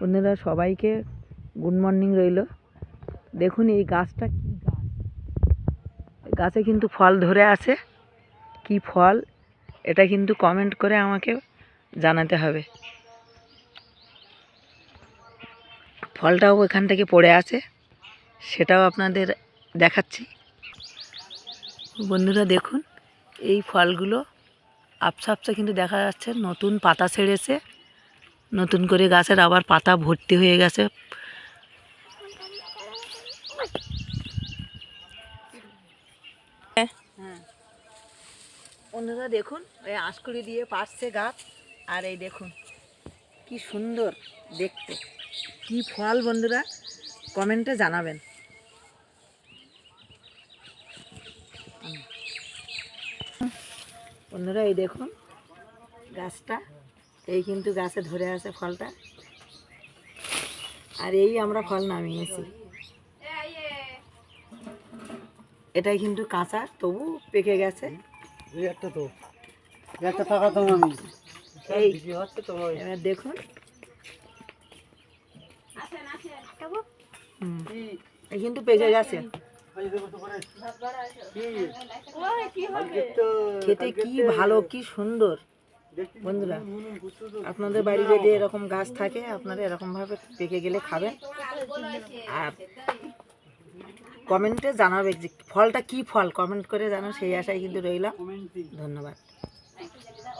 বন্ধুরা, সবাইকে good morning রইল। দেখুন এই গাছটা কি গাছ। গাছে কিন্তু ফল ধরে আছে। কি ফল? এটা কিন্তু কমেন্ট করে আমাকে জানাতে হবে। ফলটাও এখান থেকে পড়ে আছে। সেটাও আপনাদের দেখাচ্ছি। বন্ধুরা, দেখুন, এই ফলগুলো আপসা আপসা কিন্তু দেখা যাচ্ছে। নতুন পাতা ছেড়েছে। নতুন করে গাছের আবার পাতা ভর্তি হয়ে গেছে। বন্ধুরা দেখুন, এই আঁশকুড়ি দিয়ে পাশছে গাছ, আর এই দেখুন, কি সুন্দর দেখতে। কি ফল বন্ধুরা, কমেন্টে জানাবেন। বন্ধুরা, এই দেখুন, গাছটা এই কিন্তু গাছে ধরে আছে ফলটা। আর এই আমরা ফল নামিয়েছি। এটাই কিন্তু কাঁচা তবু পেকে গেছে। একটা তো। একটা টাকা তো আমি। এই এবার দেখুন। হুম, এই কিন্তু পেকে গেছে। খেতে কি ভালো কি সুন্দর। বন্ধুরা, আপনাদের বাড়ি যদি এরকম গাছ থাকে, আপনারা এরকমভাবে পেকে গেলে খাবেন। আর কমেন্টে জানাবে যে ফলটা কি ফল? কমেন্ট করে জানো, সেই আশায় কিন্তু রইলাম। ধন্যবাদ।